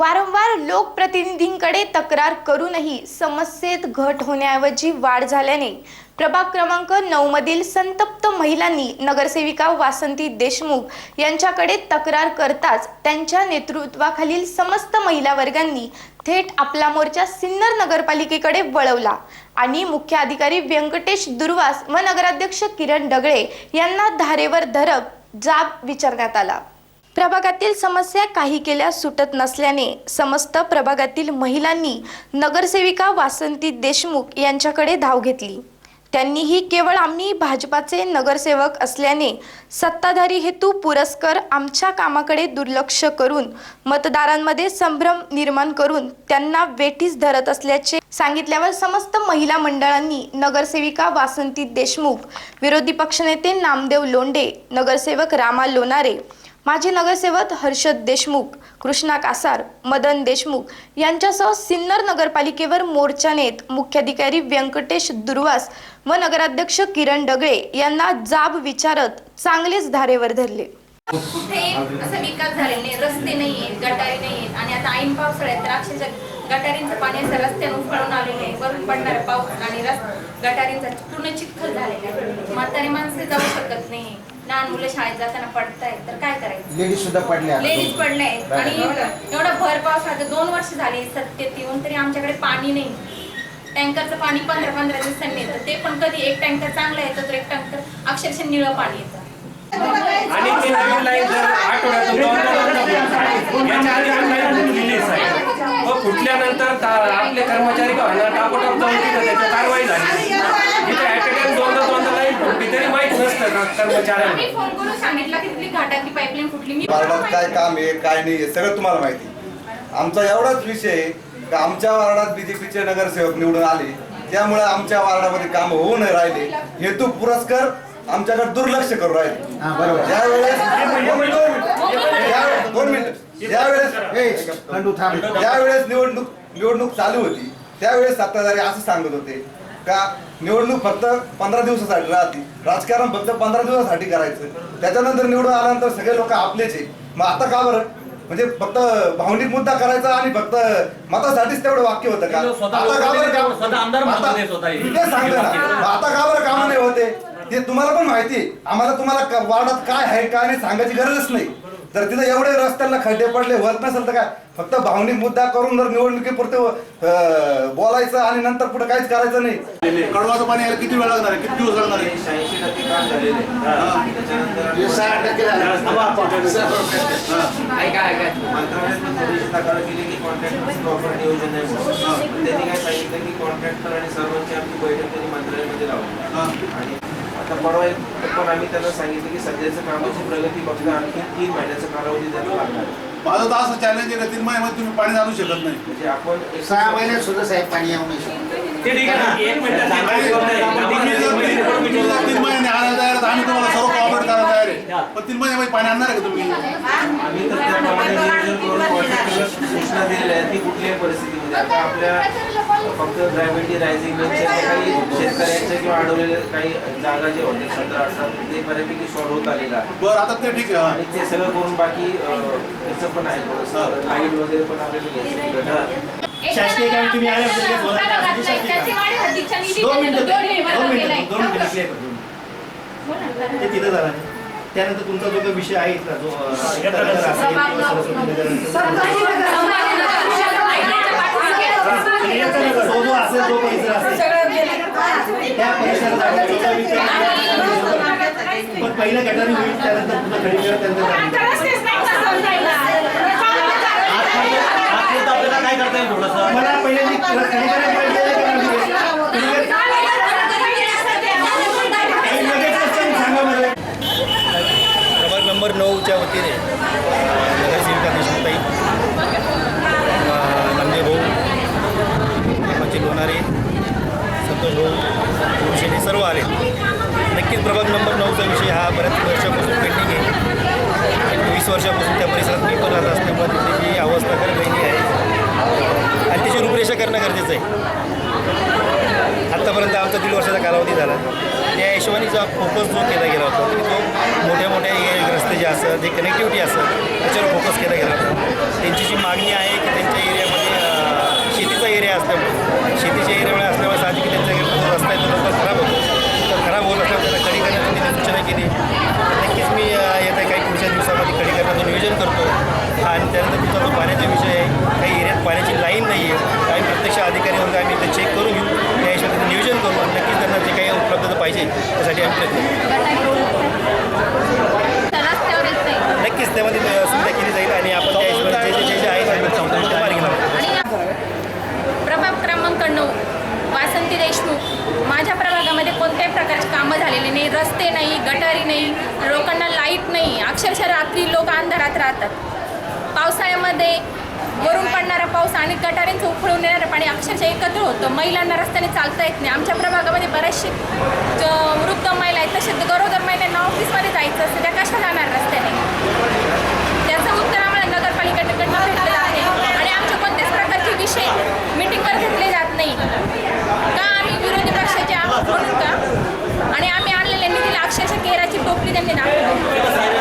वारंवार लोकप्रतिनिधींकडे तक्रार करूनही समस्येत घट होण्याऐवजी वाढ झाल्याने प्रभाग क्रमांक नऊ मधील संतप्त महिलांनी नगरसेविका वासंती देशमुख यांच्याकडे तक्रार करताच त्यांच्या नेतृत्वाखालील समस्त महिला वर्गांनी थेट आपला मोर्चा सिन्नर नगरपालिकेकडे वळवला. आणि मुख्य अधिकारी व्यंकटेश दुर्वास व नगराध्यक्ष किरण डगळे यांना धारेवर धरप जाब विचारण्यात आला. प्रभागातील समस्या काही केल्या सुटत नसल्याने समस्त प्रभागातील महिलांनी नगरसेविका वासंती देशमुख यांच्याकडे धाव घेतली. त्यांनीही केवळ आम्ही भाजपाचे नगरसेवक असल्याने सत्ताधारी हेतू पुरस्कर आमच्या कामाकडे दुर्लक्ष करून मतदारांमध्ये संभ्रम निर्माण करून त्यांना वेठीस धरत असल्याचे सांगितल्यावर समस्त महिला मंडळांनी नगरसेविका वासंती देशमुख विरोधी पक्षनेते नामदेव लोंढे नगरसेवक रामा लोणारे माजी नगरसेवक हर्षद देशमुख कृष्णा कासार मदन देशमुख यांच्यासह सिन्नर नगरपालिकेवर मोर्चा नेत मुख्याधिकारी व्यंकटेश दुर्वास व नगराध्यक्ष किरण डगळे यांना जाब विचारत चांगलेच धारेवर धरले. कुठे असं विकास झालेला नाही रस्ते नाही आहेत गटारी नाही आहेत आणि आता ऐन पावसाळ्यात तर गटारींचं पाणी असं रस्त्यानं उफाळून आलेलं आहे. वरून पडणारा पाऊस आणि रस गटारींचा पूर्ण चिखल झालेला आहे. म्हातारी माणसे जाऊ शकत नाही. लहान मुलं शाळेत जाताना पडतायत तर काय करायचं? लेडीज सुद्धा पडल्या लेडीज पडले आहेत. आणि एवढं भर पावसाचं दोन वर्ष झाली सत्तेत येऊन तरी आमच्याकडे पाणी नाही. टँकरचं पाणी पंधरा पंधरा दिवसांनी येतं. ते पण कधी एक टँकर चांगलं येतं तर एक टँकर अक्षरशः निळं पाणी येतं. आणि ती नवीन लाईन जर आठवड्यातून दोनदा दोनदा फुटली. याच्या आधी पण लाईन फुटलेलीच आहे मग फुटल्यानंतर ता- आपले कर्मचारी का होणार टापोटाप जाऊन तिथं त्याची कारवाई झाली. इथे ऍट अ टाइम दोनदा दोनदा लाईन फुटली तरी माहीत नसतं कर्मचाऱ्यांना? आम्ही फोन करून सांगितलं की तिथली घाटातली पाईपलाईन फुटली. मी वार्डात काय काम आहे काय नाही हे सगळं तुम्हाला माहिती. आमचा एवढाच विषय आहे का आमच्या वार्डात बीजेपीचे नगरसेवक निवडून आले. त्यामुळे आमच्या वार्डामध्ये काम होऊ नाही राहिले. हेतू पुरस्कार आमच्याकडे दुर्लक्ष करू राहिले. हा, बरोबर. ज्यावेळेस दोन मिनिटं. खंडू थांब. ज्यावेळेस निवडणूक निवडणूक चालू होती. त्यावेळेस सत्ताधारी असं सांगत होते. का निवडणूक फक्त पंधरा दिवसासाठी राहते. राजकारण फक्त पंधरा दिवसासाठी करायचं. त्याच्यानंतर निवडून आल्यानंतर सगळे लोक आपलेच आहे. मग आता का बरं? म्हणजे फक्त भावनिक मुद्दा करायचा आणि फक्त मतासाठीच तेवढं वाक्य होतं का? आता का बरं काम- नाही होते? ते तुम्हाला पण माहिती आहे. आम्हाला तुम्हाला वार्डात काय आहे काय नाही सांगायची गरजच नाही. जर तिथं एवढे रस्त्याला खड्डे पडले होत नसेल तर काय? फक्त भावनिक मुद्दा करून जर निवडणुकीपुरते बोलायचं आणि नंतर पुढे काहीच करायचं नाही. कडवाचं पाणी यायला किती वेळ लागणार आहे? किती दिवस लागणार आहे? हे. त्यांनी काय सांगितलं की कॉन्ट्रॅक्टर आणि सर्वांची आमची बैठक त्यांनी मंत्रालयामध्ये लावली आणि आता परवा एक पण आम्ही त्यांना सांगितलं की सध्याचं कामाची प्रगती बघता आणखी तीन महिन्याचा कालावधी त्यांना लागणार. माझं तर असं चॅलेंज आहे का तीन महिन्यामध्ये तुम्ही पाणी आणू शकत नाही. म्हणजे आपण सहा महिन्यात सुद्धा साहेब पाणी येऊ नाही शकत. ते ठीक आहे ना एक मिनिट तीन- महिने आणायला तयार तर आम्ही तुम्हाला सर्व कॉपरेट करायला तयार आहे. पण तीन महिन्यामध्ये पाणी आणणार आहे का तुम्ही? आम्ही तर त्याप्रमाणे सूचना दिलेल्या आहेत की कुठल्याही परिस्थितीमध्ये आता आपल्या फक्त ग्रॅव्हिटी रायझिंग काही शेतकऱ्यांच्या किंवा अडवलेल्या काही जागा जे होते सतरा अठरा ते बऱ्यापैकी सॉल्व्ह होत आलेलं आहे. बरं आता ते ठीक आहे. आणि ते सगळं करून बाकी अं, याचं पण आहे थोडंसं. लाइट वगैरे पण आपल्याला घ्यायचं शासकीय काम तुम्ही आले होते. ते. त्याची दोन मिनिटं दोन मिनिटं. ते तिथं झालं. त्यानंतर तुमचा जो काही विषय आहे इथला, जो तो जो असेल जो परिसर असेल. त्या परिसरात पण पहिलं गटारी होईल त्यानंतर पुन्हा खडीकरण त्यानंतर काय करता येईल थोडंसं? मला पहिल्यांदा खडीकरण पाहिजे सांगा मला प्रभाग नंबर नऊच्या वतीने नगरसेविका देशमुखताई नंदे भाऊ हेमाची लोणारे संतोष भाऊ भूषणे सर्व आले. नक्कीच प्रभाग नंबर नऊचा विषय हा बऱ्याच वर्षापासून पेंडिंग आहे. वीस वर्षापासून त्या परिसरात मी पण राहत असल्यामुळे त्याची अवस्था खरं दयनीय आहे. आणि त्याची रूपरेषा करणं गरजेचं आहे. आत्तापर्यंत आमचा दीड वर्षाचा कालावधी झाला. त्या हिशोबाने जो फोकस जो केला गेला होता की तो मोठ्या मोठ्या हे रस्ते जे असतात जे कनेक्टिव्हिटी असतात त्याच्यावर फोकस केला गेला होता. त्यांची जी मागणी आहे की त्यांच्या एरियामध्ये शेतीचा एरिया असल्यामुळे शेतीच्या एरियामुळे असल्यामुळे साहजिक त्यांचा रस्ता आहे तो लवकर खराब होतो. तर खराब होत असल्यामुळे त्याला कडी करण्याची त्यांनी सूचना केली. नक्कीच मी येत्या काही पुढच्या दिवसामध्ये कडी करण्याचं नियोजन करतो. आणि त्यानंतर तुमचा जो पाण्याचा विषय आहे. काही एरियात पाण्याची लाईन नाही आहे आम्ही प्रत्यक्ष अधिकारी म्हणून आम्ही ते चेक करून घेऊ त्या हिशोबाने नियोजन करू आणि नक्कीच त्यांना जे काही उपलब्धता पाहिजे. त्यासाठी आम्ही प्रयत्न नक्कीच त्यामध्ये सुविधा केली जाईल आणि आपण त्या हिशोबाने जे जे आहे ते मार्गी लावू प्रभाग क्रमांक नऊ वासंती देशमुख. माझ्या प्रभागामध्ये कोणत्याही प्रकारची कामं झालेली नाही. रस्ते नाही गटारी नाही लोकांना लाइट नाही. अक्षरशः रात्री लोक अंधारात राहतात. पावसाळ्यामध्ये वरून पडणारा पाऊस आणि गटारींचं उफळून येणारं पाणी अक्षरशः एकत्र होतं. महिलांना रस्त्याने चालता येत नाही. आमच्या प्रभागामध्ये बऱ्याचशे ज- वृद्ध महिला आहेत. तसेच गरोदर महिलांना ऑफिसमध्ये जायचं असतं. त्या कशा जाणार रस्त्याने?